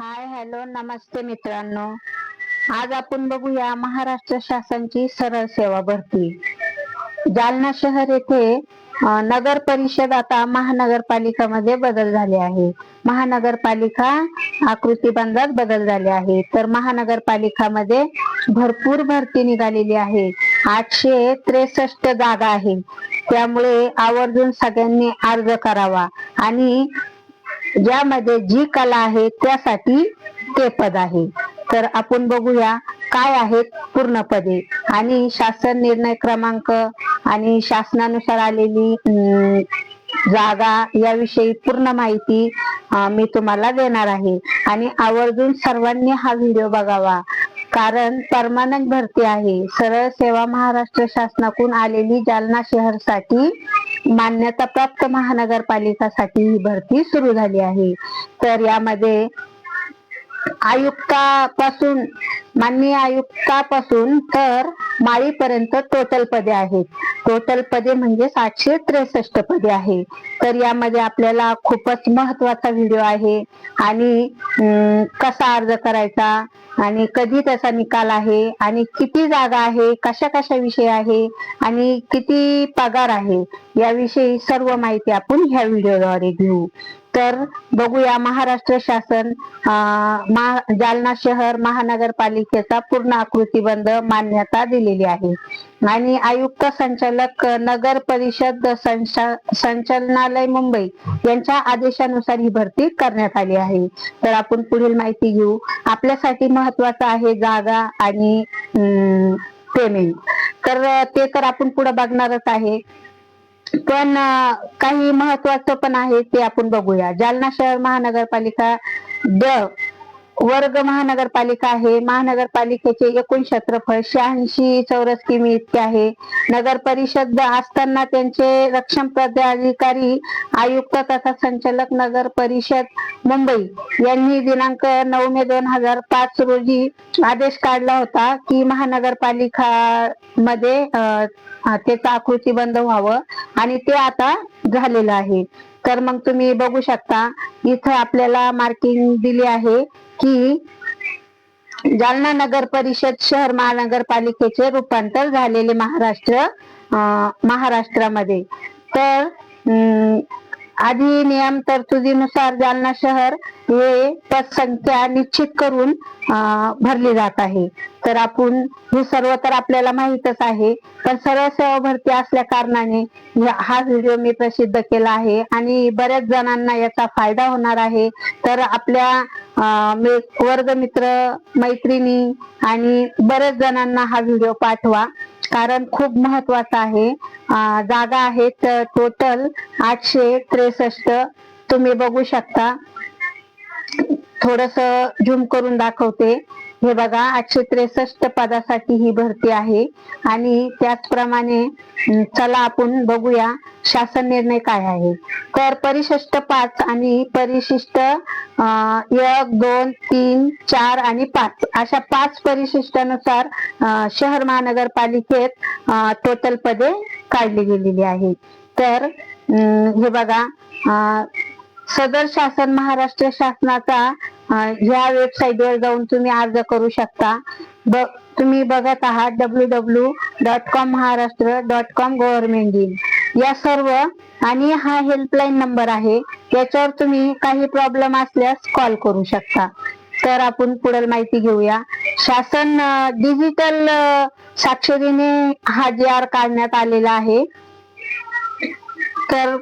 Hi hello नमस्ते मित्रांनो. आज आपण बघूया महाराष्ट्र शासनची सरळ सेवा भरती. जालना शहर येथे नगर परिषद आता महानगरपालिका मध्ये बदल झाले आहे. महानगरपालिका आकृतीबंधात बदल झाले आहे. तर महानगरपालिकामध्ये भरपूर भरती निघालेली आहे. आठशे त्रेसष्ट जागा आहे. त्यामुळे आवर्जून सगळ्यांनी अर्ज करावा. आणि ज्यामध्ये जी कला आहे त्यासाठी ते पद आहे. तर आपण बघूया काय आहेत पूर्ण पदे. आणि शासन निर्णय क्रमांक आणि शासनानुसार आलेली जागा याविषयी पूर्ण माहिती मी तुम्हाला देणार आहे. आणि आवर्जून सर्वांनी हा व्हिडिओ बघावा. कारण परमानंट भरती आहे. सरळ सेवा महाराष्ट्र शासनाकडून आलेली जालना शहरसाठी मान्यता प्राप्त महानगरपालिकासाठी ही भरती सुरू झाली आहे. तर यामध्ये आयुक्तापासून माननीय आयुक्तापासून तर माळीपर्यंत टोटल पदे आहेत. टोटल पदे म्हणजे सातशे त्रेसष्ट पदे आहे. तर यामध्ये आपल्याला खूपच महत्त्वाचा व्हिडिओ आहे. आणि कसा अर्ज करायचा आणि कधी त्याचा निकाल आहे आणि किती जागा आहे कशा कशा विषय आहे आणि किती पगार आहे याविषयी सर्व माहिती आपण ह्या व्हिडिओद्वारे घेऊ. तर बघूया महाराष्ट्र शासन महा- जालना शहर महानगरपालिकेचा पूर्ण आकृतीबंध मान्यता दिलेली आहे. आणि आयुक्त संचालक नगर परिषद संचालनालय मुंबई यांच्या आदेशानुसार ही भरती करण्यात आली आहे. तर आपण पुढील माहिती घेऊ. आपल्यासाठी महत्वाचं आहे जागा आणि पेमेंट तर ते तर आपण पुढे बघणारच आहे. पण काही महत्वाचं पण आहे ते आपण बघूया. जालना शहर महानगरपालिका द वर्ग महानगरपालिका आहे. महानगरपालिकेचे एकूण क्षेत्रफळ शहाऐंशी चौरस किमी इतके आहे. नगर परिषद असताना त्यांचे रक्षण अधिकारी आयुक्त तथा संचालक नगर परिषद मुंबई यांनी दिनांक नऊ मे दोन हजार पाच रोजी आदेश काढला होता की महानगरपालिका मध्ये अं, त्याचं आकृतीबंध व्हावं आणि ते आता झालेलं आहे. तर मग तुम्ही बघू शकता इथं आपल्याला मार्किंग दिली आहे. की जालना नगर परिषद शहर महानगरपालिकेचे रूपांतर झालेले महाराष्ट्र अं, महाराष्ट्रामध्ये. तर अं, अधिनियम तरतुदीनुसार जालना शहर हे पदसंख्या निश्चित करून भरली जात आहे. तर आपण हे सर्व तर आपल्याला माहीतच आहे. पण सर्व सेवा भरती असल्या कारणाने हा व्हिडिओ मी प्रसिद्ध केला आहे आणि बऱ्याच जणांना याचा फायदा होणार आहे. तर आपल्या वर्ग मित्र मैत्रिणी आणि बऱ्याच जणांना हा व्हिडिओ पाठवा. कारण खूप महत्त्वाचा आहे. जागा आहेत टोटल आठशे त्रेसष्ट. तुम्ही बघू शकता. थोडस झूम करून दाखवते. हे बघा आठशे त्रेसष्ट पदासाठी ही भरती आहे. आणि त्याचप्रमाणे चला आपण बघूया शासन निर्णय काय आहे. तर परिशिष्ट पाच आणि परिशिष्ट अं, एक दोन तीन चार आणि पाच. अशा पाच परिशिष्टानुसार अं, शहर महानगरपालिकेत टोटल पदे काढली गेलेली आहेत. तर अं, हे बघा अं, सदर शासन महाराष्ट्र शासनाचा या वेबसाईट वेबसाईटवर जाऊन तुम्ही अर्ज करू शकता. ब तुम्ही बघत आहात W W dot com Maharashtra dot com government दिन या सर्व आणि हा हेल्पलाईन नंबर आहे याच्यावर तुम्ही काही प्रॉब्लेम असल्यास कॉल करू शकता. तर आपण पुढील माहिती घेऊया. शासन डिजिटल साक्षरीने हा जी आर काढण्यात आलेला आहे. तर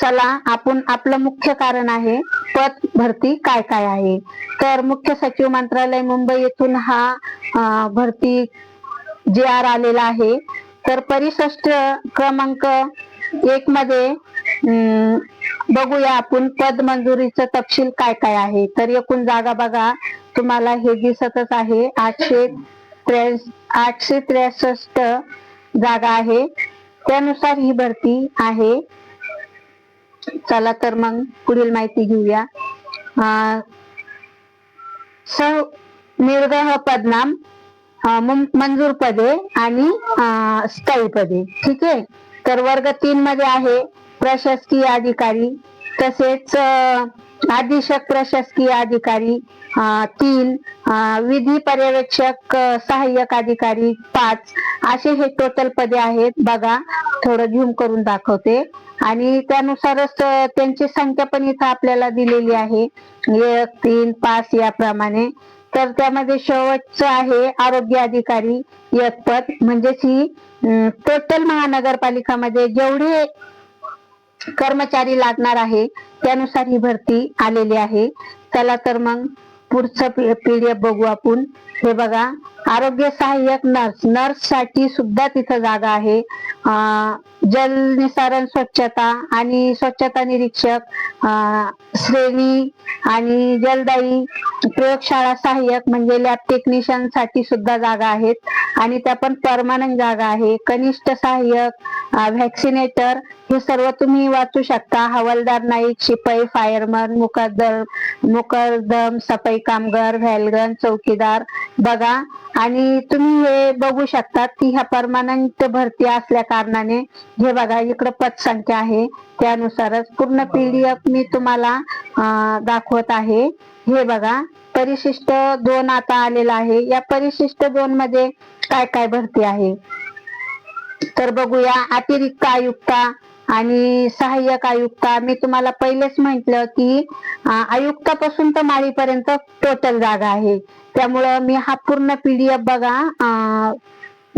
चला आपण आपलं मुख्य कारण आहे पद भरती काय काय आहे? तर मुख्य सचिव मंत्रालय मुंबई येथून हा भरती जे आर आलेला आहे. तर परिसष्ट क्रमांक एक मध्ये बघूया आपण पद मंजुरीचं तपशील काय काय आहे. तर एकूण जागा बघा तुम्हाला हे दिसतच आहे. आठशे आठशे त्रेसष्ट जागा आहे. त्यानुसार ही भरती आहे. चला तर मग पुढील माहिती घेऊया. अं, सह पदनाम मंजूर पदे आणि अं, स्थायी पदे. ठीक आहे? तर वर्ग तीन मध्ये आहे प्रशासकीय अधिकारी तसेच अधीक्षक प्रशासकीय अधिकारी तीन विधी पर्यवेक्षक सहाय्यक अधिकारी पाच असे हे टोटल पदे आहेत. बघा थोडं झूम करून दाखवते. आणि त्यानुसारच त्यांची संख्या पण इथं आपल्याला दिलेली आहे. एक तीन पाच याप्रमाणे. तर त्यामध्ये शेवटचं आहे आरोग्य अधिकारी एक पद. म्हणजेच ही टोटल महानगरपालिकामध्ये जेवढे कर्मचारी लागणार आहे त्यानुसार ही भरती आलेली आहे. चला तर मग पुढचं पीडीएफ बघू आपण. हे बघा आरोग्य सहाय्यक नर्स नर्ससाठी सुद्धा तिथं जागा आहे. जल निसारण स्वच्छता आणि स्वच्छता निरीक्षक श्रेणी आणि जलदायी प्रयोगशाळा सहाय्यक म्हणजे लॅब टेक्निशियनसाठी सुद्धा जागा आहेत. आणि त्या पण परमानंट जागा आहे. कनिष्ठ सहाय्यक व्हॅक्सिनेटर हे सर्व तुम्ही वाचू शकता. हवालदार नाईक शिपाई फायरमन मुकद्दर मुकदम सफाई कामगार व्हॅलगन चौकीदार. बघा आणि तुम्ही हे बघू शकता की ह्या परमानंट भरती असल्या कारणाने हे बघा इकडं पदसंख्या आहे. त्यानुसारच पूर्ण पीडीएफ मी तुम्हाला दाखवत आहे. हे बघा परिशिष्ट दोन आता आलेला आहे. या परिशिष्ट दोन मध्ये काय काय भरती आहे? तर बघूया अतिरिक्त आयुक्ता आणि सहाय्यक आयुक्ता मी तुम्हाला पहिलेच म्हंटल की आयुक्तापासून तर माळीपर्यंत टोटल जागा आहे. त्यामुळं मी हा पूर्ण पीडीएफ बघा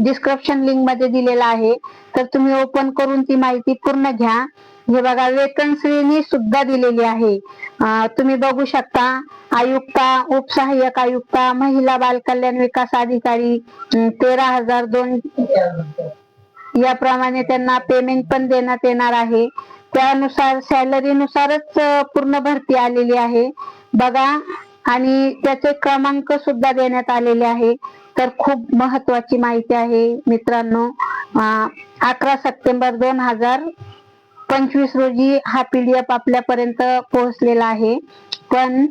डिस्क्रिप्शन लिंकमध्ये दिलेला आहे. तर तुम्ही ओपन करून ती माहिती पूर्ण घ्या. हे बघा वेतन श्रेणी सुद्धा दिलेली आहे. तुम्ही बघू शकता आयुक्ता उपसहाय्यक आयुक्ता महिला बाल कल्याण विकास अधिकारी तेरा हजार दोन याप्रमाणे त्यांना पेमेंट पण देण्यात येणार आहे. त्यानुसार सॅलरी नुसारच पूर्ण भरती आलेली आहे. बघा आणि त्याचे क्रमांक सुद्धा देण्यात आलेले आहे. तर खूप महत्वाची माहिती आहे मित्रांनो. अकरा सप्टेंबर दोन हजार पंचवीस रोजी हा पीडीएफ आपल्यापर्यंत पोहोचलेला आहे. पण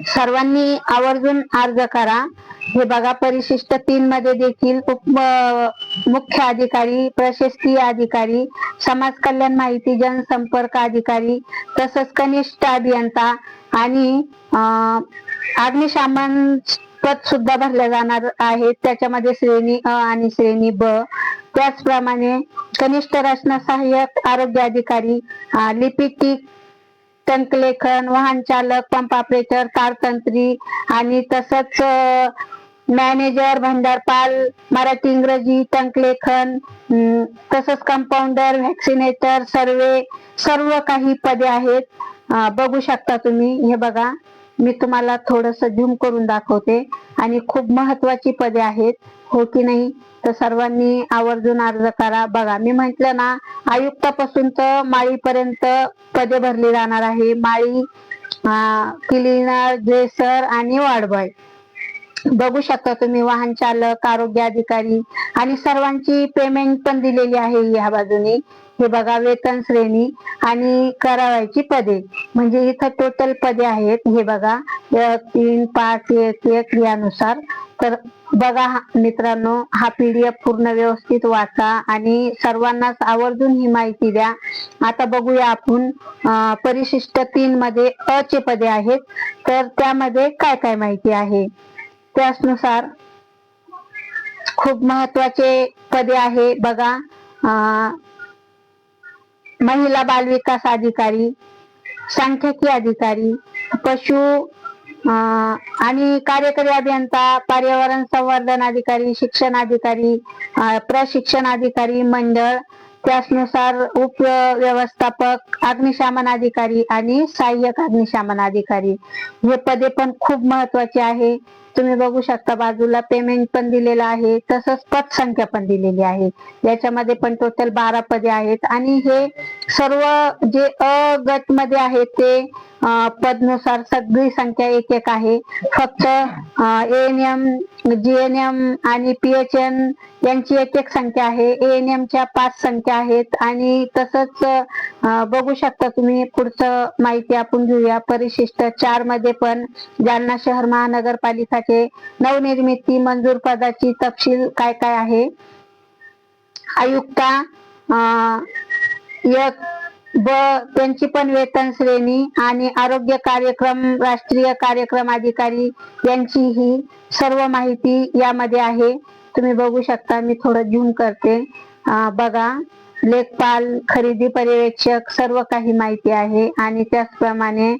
सर्वांनी आवर्जून अर्ज करा. हे बघा परिशिष्ट तीन मध्ये देखील उप मुख्य अधिकारी प्रशासकीय अधिकारी समाज कल्याण माहिती जनसंपर्क अधिकारी तसंच कनिष्ठ अभियंता आणि अं, अग्निशामन पद सुद्धा भरले जाणार आहेत त्याच्यामध्ये श्रेणी अ आणि श्रेणी ब. त्याचप्रमाणे कनिष्ठ रचना सहाय्यक आरोग्य अधिकारी लिपिटिक टंकलेखन वाहन चालक पंप ऑपरेटर तारतंत्री आणि तसंच मॅनेजर भंडारपाल मराठी इंग्रजी टंकलेखन तसंच कंपाऊंडर व्हॅक्सिनेटर सर्वे सर्व काही पदे आहेत. बघू शकता तुम्ही हे बघा. मी तुम्हाला थोडस झूम करून दाखवते. आणि खूप महत्वाची पदे आहेत. हो की नाही? तर सर्वांनी आवर्जून अर्ज करा. बघा मी म्हंटल ना आयुक्तापासून तर माळीपर्यंत पदे भरली जाणार आहे. माळी क्लिनर ड्रेसर आणि वाडबॉय बघू शकता तुम्ही वाहन चालक आरोग्य अधिकारी आणि सर्वांची पेमेंट पण दिलेली आहे या बाजूने. हे बघा वेतन श्रेणी आणि करावायची पदे. म्हणजे इथं टोटल पदे आहेत हे बघा. तीन पाच एक एक यानुसार. तर बघा हा- मित्रांनो हा पीडीएफ पूर्ण व्यवस्थित वाचा आणि सर्वांनाच आवर्जून ही माहिती द्या. आता बघूया आपण परिशिष्ट तीन मध्ये अ चे पदे आहेत. तर त्यामध्ये काय काय माहिती आहे? त्याचनुसार खूप महत्त्वाचे पदे आहे. बघा अं, महिला बाल विकास अधिकारी सांख्यिकी अधिकारी पशु आणि कार्यकारी अभियंता पर्यावरण संवर्धन अधिकारी शिक्षण अधिकारी प्रशिक्षण अधिकारी मंडळ त्यानुसार उप व्यवस्थापक अग्निशामन अधिकारी आणि सहाय्यक अग्निशामन अधिकारी. हे पदे पण खूप महत्त्वाचे आहे. तुम्ही बघू शकता बाजूला पेमेंट पण दिलेलं आहे तसंच पद संख्या पण दिलेली आहे. याच्यामध्ये पण टोटल बारा पदे आहेत आणि हे सर्व जे अ गटमध्ये आहेत ते पदनुसार सगळी संख्या एक एक आहे. फक्त N M G N M आणि पी एच एन यांची एक एक संख्या आहे. एन एम च्या पाच संख्या आहेत आणि तसंच बघू शकता तुम्ही पुढचं माहिती आपण घेऊया. परिशिष्ट चारमध्ये पण जालना शहर महानगरपालिका पदाचे नवनिर्मिती मंजूर पदाची तपशील काय काय आहे? आयुक्ता एक ब त्यांची पण वेतन श्रेणी आणि आरोग्य कार्यक्रम राष्ट्रीय कार्यक्रम अधिकारी यांची ही सर्व माहिती यामध्ये आहे. तुम्ही बघू शकता मी थोडं झूम करते. बघा. लेखपाल खरेदी पर्यवेक्षक सर्व काही माहिती आहे. आणि त्याचप्रमाणे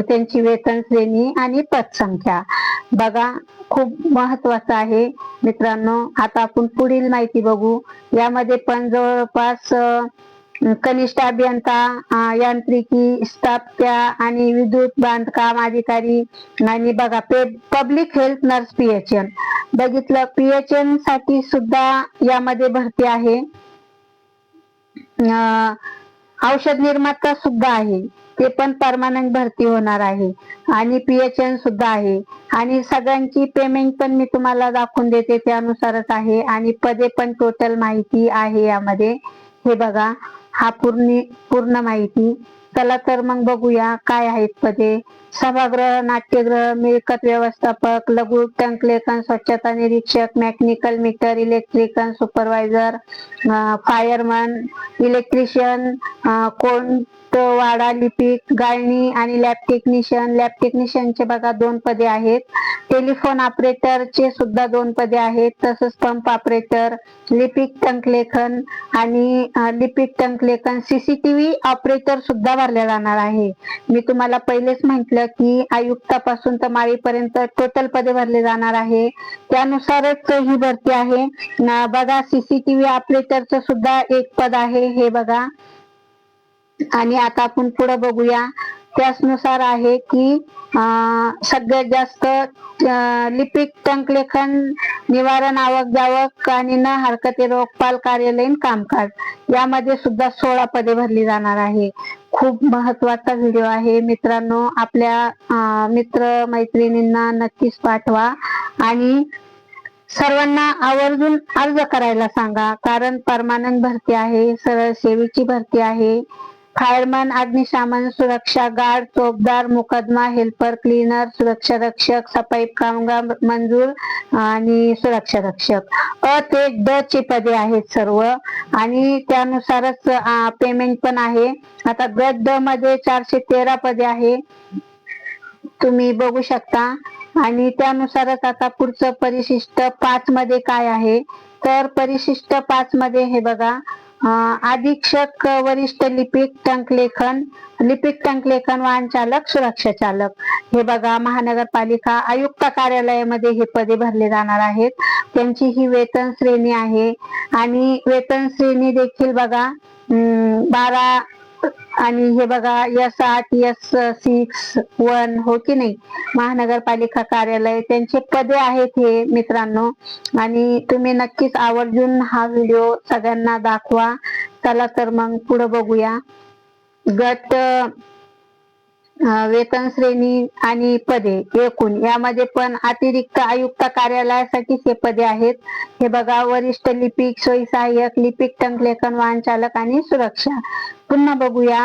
त्यांची वेतन श्रेणी आणि पदसंख्या. बघा खूप महत्वाचं आहे. मित्रांनो आता आपण पुढील माहिती बघू. यामध्ये पण जवळपास कनिष्ठ अभियंता यांत्रिकी स्थापत्या आणि विद्युत बांधकाम अधिकारी आणि बघा पब्लिक हेल्थ नर्स पीएचएन बघितलं पीएचएनसाठी सुद्धा यामध्ये भरती आहे. औषध निर्माता सुद्धा आहे. ते पण परमानंट भरती होणार आहे. आणि पीएचएन सुद्धा आहे. आणि सगळ्यांची पेमेंट पण मी तुम्हाला दाखवून देते त्यानुसारच आहे. आणि पदे पण टोटल माहिती आहे यामध्ये. हे बघा हा पूर्ण पूर्ण माहिती. चला तर मग बघूया काय आहेत पदे. सभागृह नाट्यगृह मिळकत व्यवस्थापक लघु टंकलेखन स्वच्छता निरीक्षक mechanical meter electrical supervisor fireman electrician कोण वाडा लिपिक गाळणी आणि लॅब टेक्निशियन लॅब टेक्निशियनचे बघा दोन पदे आहेत. टेलिफोन ऑपरेटरचे सुद्धा दोन पदे आहेत. तसंच पंप ऑपरेटर लिपिक टंकलेखन आणि लिपिक टंकलेखन. सीसीटीव्ही ऑपरेटर सुद्धा भरले जाणार आहे. मी तुम्हाला पहिलेच म्हटलं की आयुक्तापासून तर माळीपर्यंत टोटल पदे भरले जाणार आहे. त्यानुसारच ही भरती आहे. बघा सीसीटीव्ही ऑपरेटरचं सुद्धा एक पद आहे. हे बघा. आणि आता आपण पुढे बघूया. त्याचनुसार आहे की सगळ्यात जास्त लिपिक टंकलेखन निवारण आवक जावक आणि न हरकती रोगपाल कार्यालयीन कामकाज यामध्ये सुद्धा सोळा पदे भरली जाणार आहे. खूप महत्त्वाचा व्हिडिओ आहे. मित्रांनो आपल्या मित्र मैत्रिणींना नक्कीच पाठवा. आणि सर्वांना आवर्जून अर्ज करायला सांगा. कारण परमानंट भरती आहे सरळ सेवेची भरती आहे. फायरमन अग्निशामन सुरक्षा गार्ड चोपदार मुकदमा हेल्पर क्लीनर सुरक्षा रक्षक सफाई कामगार मंजूर आणि सुरक्षा रक्षक अ ते ड ची पदे आहेत सर्व. आणि त्यानुसारच पेमेंट पण आहे. आता ग ड मध्ये चारशे तेरा पदे आहे. तुम्ही बघू शकता. आणि त्यानुसारच आता पुढचं परिशिष्ट पाच मध्ये काय आहे? तर परिशिष्ट पाच मध्ये हे बघा. अधीक्षक वरिष्ठ लिपिक टंकलेखन लिपिक टंकलेखन वाहन चालक सुरक्षा चालक. हे बघा महानगरपालिका आयुक्त कार्यालयामध्ये हे पदे भरले जाणार आहेत. त्यांची ही वेतन श्रेणी आहे. आणि वेतन श्रेणी देखील बघा बारा आणि हे बघा एस आठ एस सिक्स वन हो की नाही? महानगरपालिका कार्यालय त्यांचे पदे आहेत हे मित्रांनो. आणि तुम्ही नक्कीच आवर्जून हा व्हिडिओ सगळ्यांना दाखवा. चला तर मग पुढे बघूया. गट वेतन श्रेणी आणि पदे एकूण. यामध्ये पण अतिरिक्त आयुक्त कार्यालयासाठी हे पदे आहेत. हे बघा वरिष्ठ लिपिक सोयी सहाय्यक लिपिक टंकलेखन वाहन चालक आणि सुरक्षा. पुन्हा बघूया.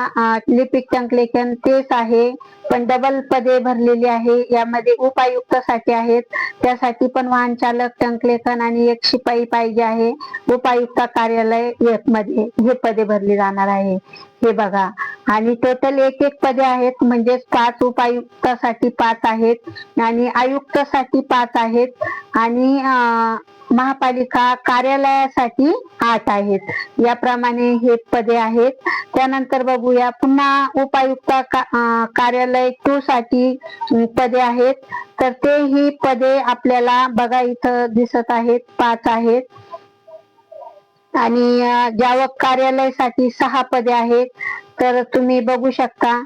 लिपिक टंकलेखन तेच आहे पण डबल पदे भरलेली आहे. यामध्ये उपायुक्त साठी आहेत. त्यासाठी पण वाहन चालक टंकलेखन आणि एक शिपाई पाहिजे आहे. उपायुक्त कार्यालय एक मध्ये हे पदे भरली जाणार आहे. हे बघा. आणि टोटल एक एक पदे आहेत. म्हणजेच पाच उपायुक्तासाठी पाच आहेत आणि आयुक्तासाठी पाच आहेत. आणि महापालिका कार्यालयासाठी आठ आहेत. याप्रमाणे हे पदे आहेत. त्यानंतर बघूया पुन्हा उपायुक्त का- कार्यालय टू साठी पदे आहेत. तर ते ही पदे आपल्याला बघा इथं दिसत आहेत पाच आहेत. आणि जावक कार्यालयासाठी सहा पदे आहेत. तर तुम्ही बघू शकता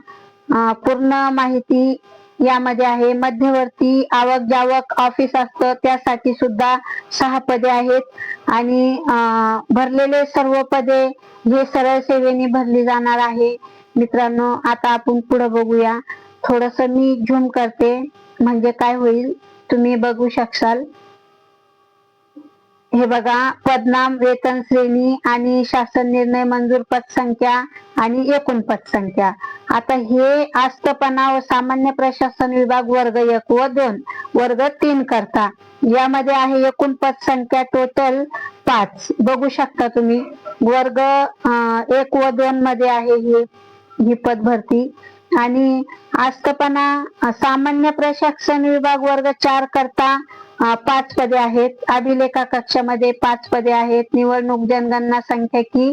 पूर्ण माहिती यामध्ये आहे मध्यवर्ती आवक जावक ऑफिस असतं त्यासाठी सुद्धा सहा पदे आहेत. आणि भरलेले सर्व पदे हे सरळ सेवेने भरली जाणार आहे. मित्रांनो आता आपण पुढे बघूया. थोडस मी झूम करते म्हणजे काय होईल तुम्ही बघू शकाल हे बघा पदनाम वेतन श्रेणी आणि शासन निर्णय मंजूर पदसंख्या आणि एकूण पदसंख्या आता हे आस्तपणा व सामान्य प्रशासन विभाग वर्ग एक व दोन वर्ग तीन करता. यामध्ये आहे एकूण पदसंख्या टोटल पाच. बघू शकता तुम्ही वर्ग एक व दोन मध्ये आहे हे ही पद भरती. आणि आस्तपणा सामान्य प्रशासन विभाग वर्ग चार करता पाच पदे आहेत. अभिलेखा कक्षामध्ये पाच पदे आहेत. निवडणूक जनगणना संख्याकी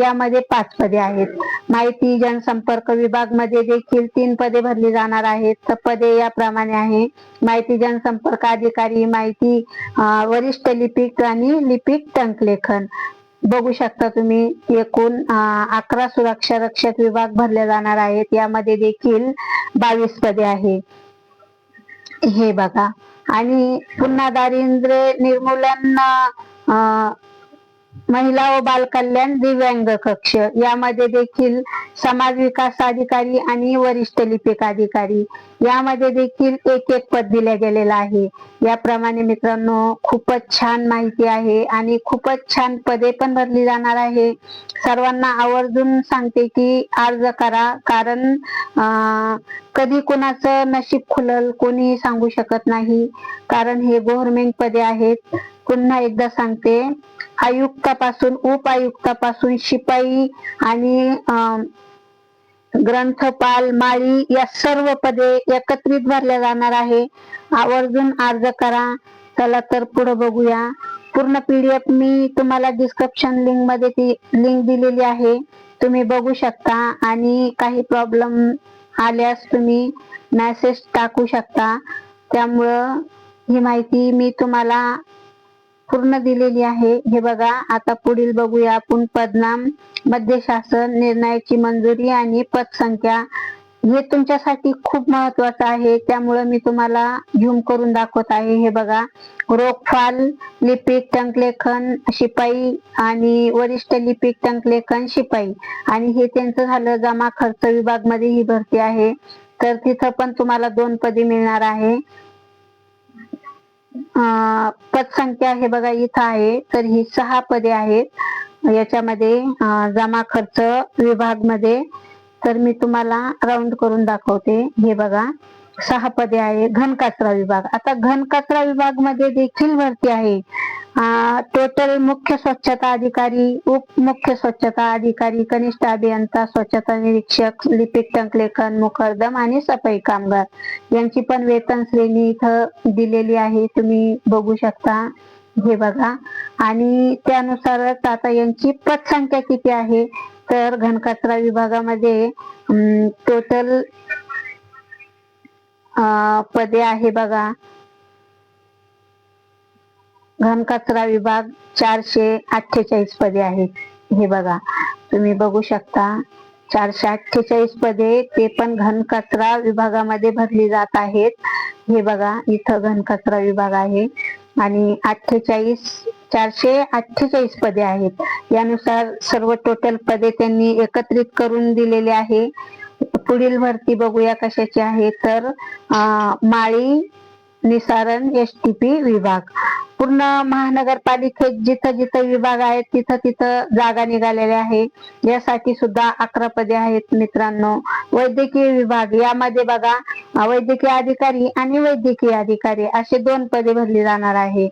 यामध्ये पाच पदे आहेत. माहिती जनसंपर्क विभागमध्ये देखील तीन पदे भरली जाणार आहेत. तर पदे याप्रमाणे आहे. माहिती जनसंपर्क अधिकारी माहिती वरिष्ठ लिपिक आणि लिपिक टंकलेखन. बघू शकता तुम्ही एकूण अकरा सुरक्षा रक्षक विभाग भरले जाणार आहेत. यामध्ये देखील बावीस पदे आहे. हे बघा. आणि पुन्हा दारिद्र्य निर्मूलन अं, महिला व बालकल्याण दिव्यांग कक्ष. यामध्ये देखील समाज विकास अधिकारी आणि वरिष्ठ लिपिक अधिकारी यामध्ये देखील एक एक पद दिले गेलेलं आहे. याप्रमाणे मित्रांनो खूपच छान माहिती आहे आणि खूपच छान पदे पण भरली जाणार आहे. सर्वांना आवर्जून सांगते की अर्ज करा कारण अं, कधी कोणाचं नशीब खुलल कोणी सांगू शकत नाही. कारण हे गव्हर्नमेंट पदे आहेत. पुन्हा एकदा सांगते. आयुक्तापासून उपायुक्तापासून शिपाई आणि ग्रंथपाल माळी या सर्व पदे एकत्रित भरल्या जाणार आहे. आवर्जून अर्ज करा. चला तर पुढे बघूया. पूर्ण पीडीएफ मी तुम्हाला डिस्क्रिप्शन लिंकमध्ये ती लिंक दिलेली आहे. तुम्ही बघू शकता आणि काही प्रॉब्लेम आल्यास तुम्ही मेसेज टाकू शकता. त्यामुळं ही माहिती मी तुम्हाला पूर्ण दिलेली आहे. हे बघा आता पुढील बघूया आपण पदनाम मध्य शासन निर्णयाची मंजुरी आणि पदसंख्या. हे तुमच्यासाठी खूप महत्वाचं आहे. त्यामुळे मी तुम्हाला झूम करून दाखवत आहे. हे बघा रोखपाल लिपिक टंकलेखन शिपाई आणि वरिष्ठ लिपिक टंकलेखन शिपाई. आणि हे त्यांचं झालं जमा खर्च विभागमध्ये ही भरती आहे. तर तिथं पण तुम्हाला दोन पदे मिळणार आहे. पदसंख्या हे बघा इथं आहे तर ही सहा पदे आहेत. याच्यामध्ये जमा खर्च विभागमध्ये तर मी तुम्हाला राऊंड करून दाखवते. हे बघा. सहा पदे आहे घनकचरा विभाग. आता घन कचरा विभागमध्ये देखील भरती आहे. टोटल मुख्य स्वच्छता अधिकारी उप मुख्य स्वच्छता अधिकारी कनिष्ठ अभियंता स्वच्छता निरीक्षक लिपिक टंकलेखन मुखर्दम आणि सफाई कामगार. यांची पण वेतन श्रेणी इथं दिलेली आहे. तुम्ही बघू शकता. हे बघा. आणि त्यानुसारच आता यांची पटसंख्या किती आहे? तर घनकचरा विभागामध्ये टोटल पदे आहे बघा. घनकचरा विभाग चारशे अठ्ठेचाळीस पदे आहेत. हे बघा. तुम्ही बघू शकता. चारशे अठ्ठेचाळीस पदे ते पण घनकचरा विभागामध्ये भरली जात आहेत. हे बघा. इथं घनकचरा विभाग आहे. आणि अठ्ठेचाळीस चारशे अठ्ठेचाळीस पदे आहेत. यानुसार सर्व टोटल पदे त्यांनी एकत्रित करून दिलेले आहे. पुढील भरती बघूया कशाची आहे तर माळी निसारण एस टी पी विभाग. पूर्ण महानगरपालिकेत जिथं जिथं विभाग आहेत तिथं तिथं जागा निघालेल्या आहे यासाठी सुद्धा अकरा पदे आहेत मित्रांनो. वैद्यकीय विभाग यामध्ये बघा वैद्यकीय अधिकारी आणि वैद्यकीय अधिकारी असे दोन पदे भरली जाणार आहे.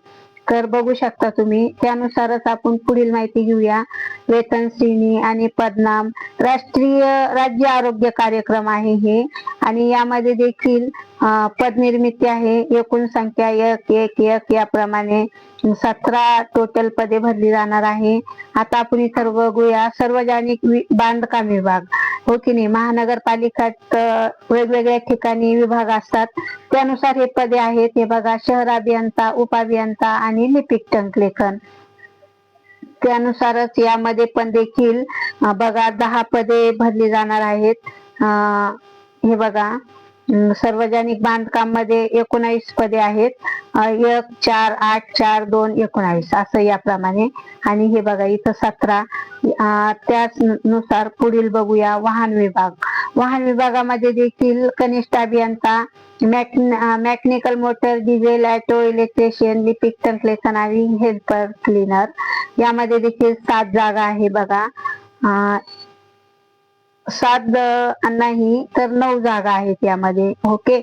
तर बघू शकता तुम्ही. त्यानुसारच आपण पुढील माहिती घेऊया. वेतन श्रेणी आणि पदनाम राष्ट्रीय राज्य आरोग्य कार्यक्रम आहे हे. आणि यामध्ये देखील पदनिर्मिती आहे. एकूण संख्या एक एक एक याप्रमाणे सतरा टोटल पदे भरली जाणार आहे. आता आपण इतर बघूया. सार्वजनिक बांधकाम विभाग. हो की नाही? महानगरपालिकात वेगवेगळ्या ठिकाणी विभाग असतात. त्यानुसार हे पदे आहेत. हे बघा शहर अभियंता उपाभियंता आणि लिपिक टंकलेखन. त्यानुसारच यामध्ये पण देखील बघा दहा पदे भरली जाणार आहेत. हे बघा. सार्वजनिक बांधकाममध्ये एकोणावीस पदे आहेत. एक चार आठ चार दोन एकोणावीस असं याप्रमाणे. आणि हे बघा इथं सतरा. अं, त्याच नुसार पुढील बघूया वाहन विभाग. वाहन विभागामध्ये देखील कनिष्ठ अभियंता mechanical motor diesel auto electrician लिपिक टंकलेखन आणि हेल्पर क्लिनर. यामध्ये देखील सात जागा आहे बघा. सात नाही तर नऊ जागा आहेत यामध्ये. ओके?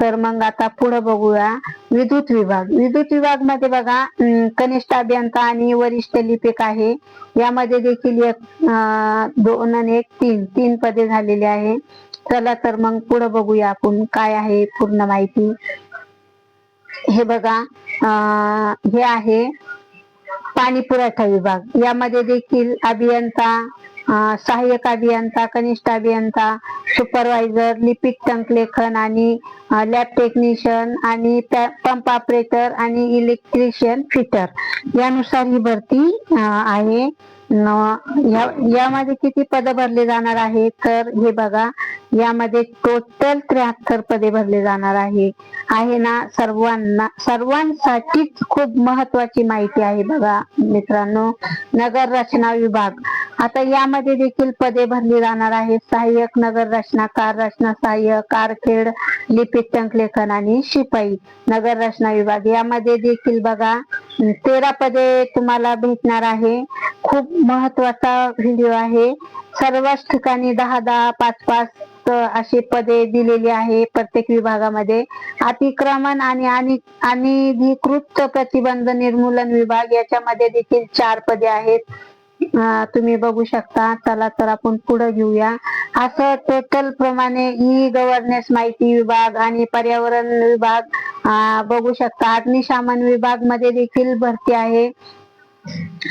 तर मग आता पुढे बघूया. विद्युत विभाग. विद्युत विभागमध्ये बघा कनिष्ठ अभियंता आणि वरिष्ठ लिपिक आहे. यामध्ये देखील एक दोन आणि एक तीन. तीन पदे झालेली आहे. चला तर मग पुढे बघूया आपण काय आहे पूर्ण माहिती. हे बघा हे आहे पाणी पुरवठा विभाग. यामध्ये देखील अभियंता सहाय्यक अभियंता कनिष्ठ अभियंता सुपरवायझर लिपिक टंकलेखन आणि लॅब टेक्निशियन आणि पंप ऑपरेटर आणि इलेक्ट्रिशियन फिटर यानुसार ही भरती आहे. यामध्ये किती पद भरले जाणार आहे तर हे बघा यामध्ये टोटल त्र्याहत्तर पदे भरले जाणार आहे आहे ना सर्वांना सर्वांसाठीच खूप महत्वाची माहिती आहे बघा मित्रांनो. नगर रचना विभाग. आता यामध्ये देखील पदे भरली जाणार आहेत. सहाय्यक नगर रचना कार रचना सहाय्यक कारखेड लिपिक टंकलेखन आणि शिपाई नगर रचना विभाग. यामध्ये देखील बघा तेरा पदे तुम्हाला भेटणार आहे. खूप महत्त्वाचा व्हिडिओ आहे. सर्वच ठिकाणी दहा दहा पाच पाच अशी पदे दिलेली आहे प्रत्येक विभागामध्ये. अतिक्रमण आणि आणि प्रतिबंध निर्मूलन विभाग याच्यामध्ये देखील चार पदे आहेत. तुम्ही बघू शकता. चला तर आपण पुढे घेऊया. असं टोटल प्रमाणे ई गव्हर्नन्स माहिती विभाग आणि पर्यावरण विभाग बघू शकता. अग्निशामन विभागमध्ये देखील भरती आहे.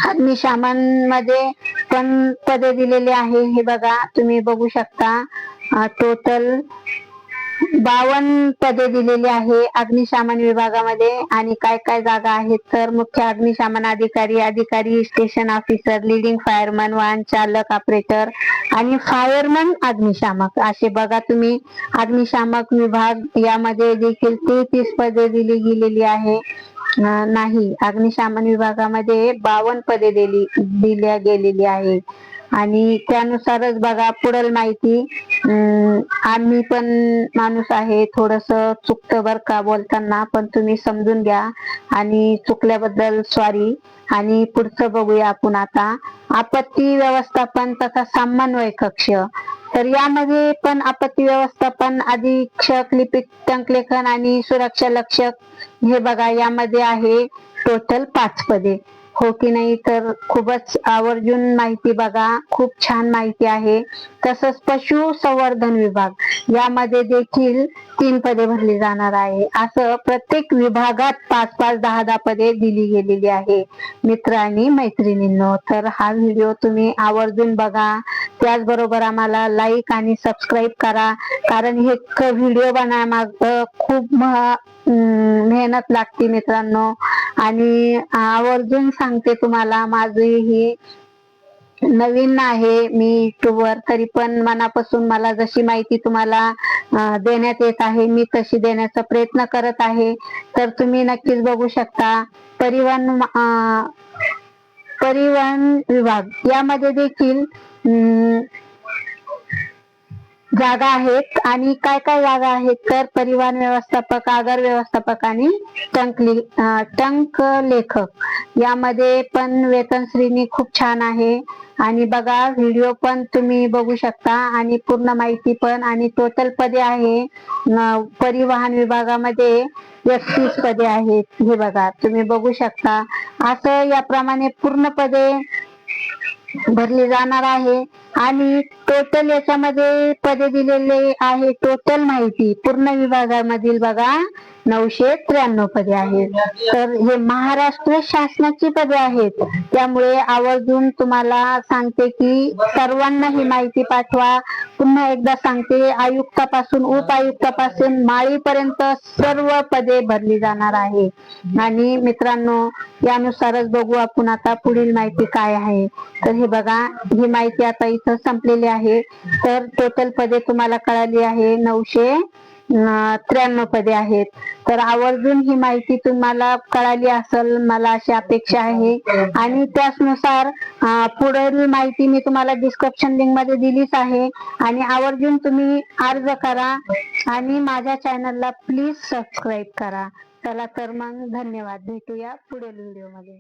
अग्निशामनमध्ये पण पदे दिलेली आहे. हे बघा तुम्ही बघू शकता. टोटल बावन पदे दिलेली आहे अग्निशामन विभागामध्ये. आणि काय काय जागा आहेत? तर मुख्य अग्निशामन अधिकारी अधिकारी स्टेशन ऑफिसर लिडिंग फायरमन वाहन चालक ऑपरेटर आणि फायरमन अग्निशामक असे बघा तुम्ही. अग्निशामक विभाग यामध्ये देखील तेहतीस पदे दिली गेलेली आहे. नाही. अग्निशामन विभागामध्ये बावन पदे दिली दिल्या गेलेली आहे आणि त्यानुसारच बघा पुढील माहिती आम्ही पण माणूस आहे थोडस चुकतं बर का बोलताना पण तुम्ही समजून घ्या. आणि चुकल्याबद्दल सॉरी आणि पुढचं बघूया आपण आता. आपत्ती व्यवस्थापन तथा समन्वय कक्ष. तर यामध्ये पण आपत्ती व्यवस्थापन अधीक्षक लिपिक टंकलेखन आणि सुरक्षा लक्षक हे बघा यामध्ये आहे टोटल पाच पदे. हो की नाही? तर खूपच आवर्जून माहिती बघा. खूप छान माहिती आहे. तसंच पशु संवर्धन विभाग यामध्ये देखील तीन पदे भरली जाणार आहे. असं प्रत्येक विभागात पाच पाच दहा दहा पदे दिली गेलेली आहे. मित्रांनी मैत्रिणींनो तर हा व्हिडिओ तुम्ही आवर्जून बघा. त्याचबरोबर आम्हाला लाईक आणि सबस्क्राईब करा. कारण हे व्हिडिओ बनवण्यामाग खूप मेहनत लागते मित्रांनो. आणि आवर्जून सांगते तुम्हाला माझी ही नवीन आहे मी युट्यूबवर तरी पण मनापासून मला जशी माहिती तुम्हाला देण्यात येत आहे मी तशी देण्याचा प्रयत्न करत आहे. तर तुम्ही नक्कीच बघू शकता परिवहन परिवहन विभाग. यामध्ये देखील जागा आहेत आणि काय काय जागा आहेत तर परिवहन व्यवस्थापक आगार व्यवस्थापक आणि टंक टंक लेखक. यामध्ये पण वेतन श्रेणी खूप छान आहे. आणि बघा व्हिडिओ पण तुम्ही बघू शकता आणि पूर्ण माहिती पण आणि टोटल पदे आहे. परिवहन विभागामध्ये एकतीस पदे आहेत. हे बघा तुम्ही बघू शकता. असं याप्रमाणे पूर्ण पदे भरली जाणार आहे. आणि टोटल याच्यामध्ये पदे दिलेले आहे टोटल माहिती. पूर्ण विभागामधील बघा. नऊशे त्र्याण्णव पदे आहेत. तर हे महाराष्ट्र शासनाची पदे आहेत. त्यामुळे आवर्जून तुम्हाला सांगते की सर्वांना ही माहिती पाठवा. पुन्हा एकदा सांगते आयुक्तापासून उपायुक्तापासून माळीपर्यंत सर्व पदे भरली जाणार आहे. आणि मित्रांनो यानुसारच बघू आपण आता पुढील माहिती काय आहे. तर हे बघा ही माहिती आता इथं संपलेली आहे. तर टोटल पदे तुम्हाला कळाली आहे नऊशे त्र्याण्णव पदे आहेत. तर आवर्जून ही माहिती तुम्हाला कळाली असेल मला अशी अपेक्षा आहे. आणि त्याचनुसार पुढील माहिती मी तुम्हाला डिस्क्रिप्शन लिंकमध्ये दिलीच आहे. आणि आवर्जून तुम्ही अर्ज करा आणि माझ्या चॅनलला प्लीज सबस्क्राईब करा. चला तर मग धन्यवाद. भेटूया पुढील व्हिडिओमध्ये.